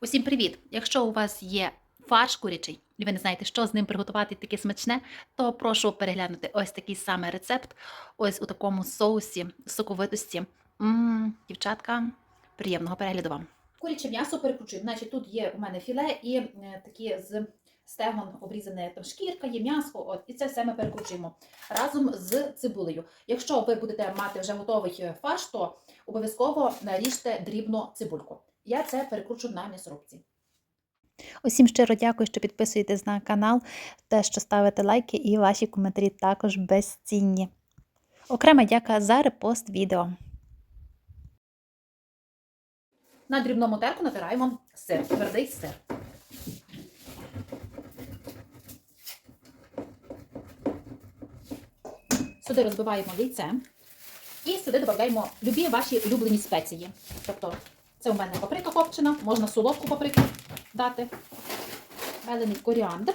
Усім привіт! Якщо у вас є фарш курячий, і ви не знаєте, що з ним приготувати таке смачне, то прошу переглянути ось такий самий рецепт, ось у такому соусі соковитості. М, дівчатка, приємного перегляду вам. Куряче м'ясо перекручую. Значить, тут є у мене філе і е, такі з стегон обрізане там шкірка, є м'ясо, от, і це все ми перекручуємо разом з цибулею. Якщо ви будете мати вже готовий е, фарш, то обов'язково наріжте дрібно цибульку. Я це перекручу на м'ясорубці. Усім щиро дякую, що підписуєтесь на канал, те, що ставите лайки, і ваші коментарі також безцінні. Окрема дяка за репост відео. На дрібному терку натираємо сир, твердий сир. Сюди розбиваємо яйце і сюди додаємо любі ваші улюблені спеції. Тобто це у мене паприка копчена, можна солодку паприку дати, мелений коріандр,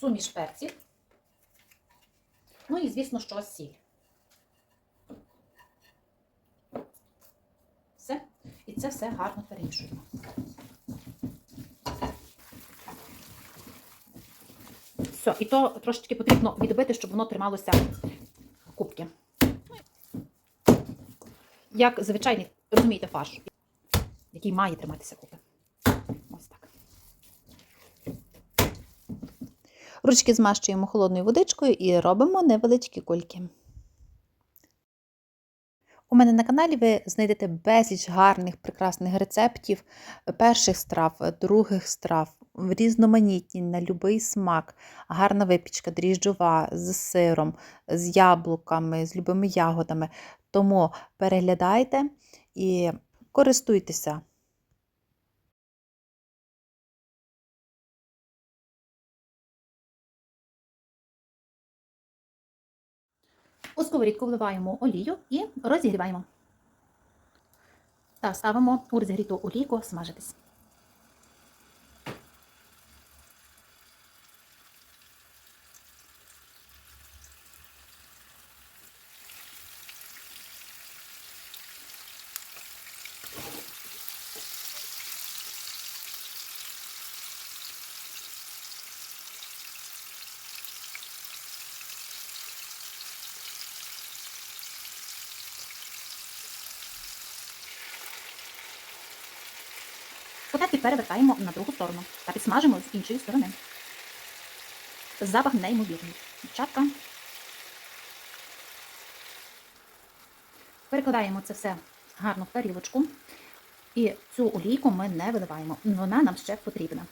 суміш перців, ну і, звісно, що сіль. Все. І це все гарно перемішуємо. Все, і то трошечки потрібно відбити, щоб воно трималося Як звичайний, розумієте, фарш, який має триматися купи. Ось так. Ручки змащуємо холодною водичкою і робимо невеличкі кульки. У мене на каналі ви знайдете безліч гарних, прекрасних рецептів перших страв, других страв, різноманітні на будь-який смак, гарна випічка, дріжджова з сиром, з яблуками, з любими ягодами. Тому переглядайте і користуйтеся. У сковорідку вливаємо олію і розігріваємо. Та ставимо у розігріту олійку смажитись. Котлетки перевертаємо на другу сторону та підсмажимо з іншої сторони. Запах неймовірний. Дівчатка. Перекладаємо це все гарно в тарілочку. І цю олійку ми не виливаємо. Вона нам ще потрібна.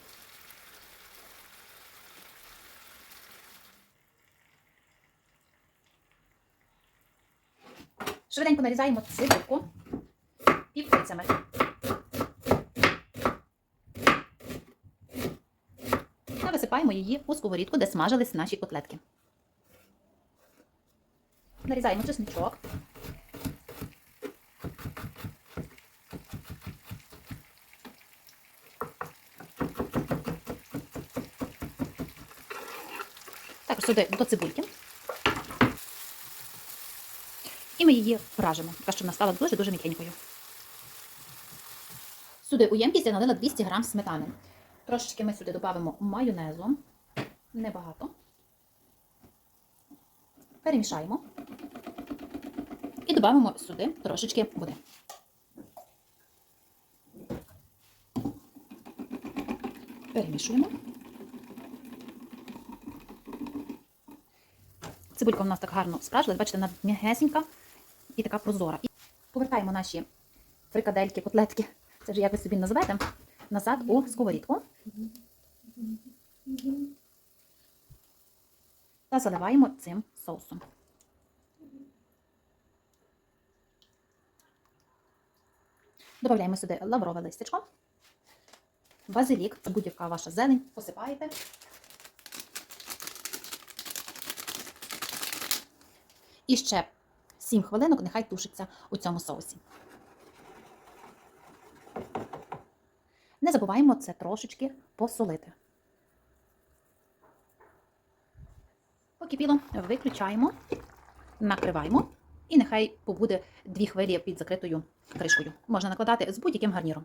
Швиденько нарізаємо цибульку півкільцями. Висипаємо її у сковорідку, де смажились наші котлетки. Нарізаємо чесничок. Також сюди до цибульки. І ми її вражимо, така щоб вона стала дуже-дуже м'якенькою. Сюди у ємкість я налила 200 г сметани. Трошечки ми сюди додамо майонезу. Небагато. Перемішаємо. І додамо сюди трошечки води. Перемішуємо. Цибулька у нас так гарно спражилась, бачите, вона м'ягесенька і така прозора. І повертаємо наші фрикадельки, котлетки, це вже як ви собі називаєте, назад у сковорідку. Та заливаємо цим соусом. Додаємо сюди лаврове листячко, базилік, будь-яка ваша зелень, посипаєте. І ще 7 хвилинок нехай тушиться у цьому соусі. Не забуваємо це трошечки посолити. Покипіло, виключаємо, накриваємо і нехай побуде дві хвилі під закритою кришкою. Можна накладати з будь-яким гарніром.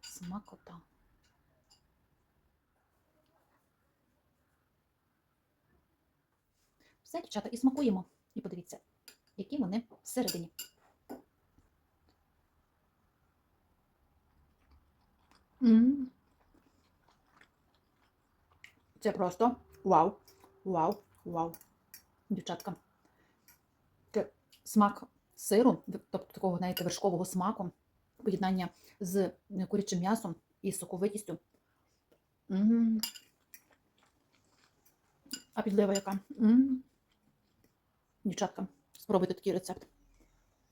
Смакота. Все, дівчата, і смакуємо. І подивіться, які вони всередині. М. Це просто вау, вау, вау. Дівчатка. Смак сиру, тобто такого, знаєте, вершкового смаку, поєднання з курячим м'ясом і соковитістю. М. А підлива яка? М. Дівчатка, спробуйте такий рецепт.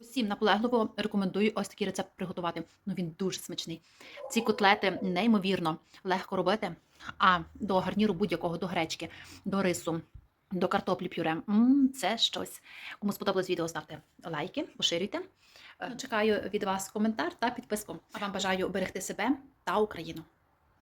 Усім наполегливо рекомендую ось такий рецепт приготувати. Ну він дуже смачний. Ці котлети неймовірно легко робити. А до гарніру будь-якого, до гречки, до рису, до картоплі пюре. м це щось. Кому сподобалось відео, ставте лайки, поширюйте. Е, Чекаю від вас коментар та підписку. А вам бажаю берегти себе та Україну.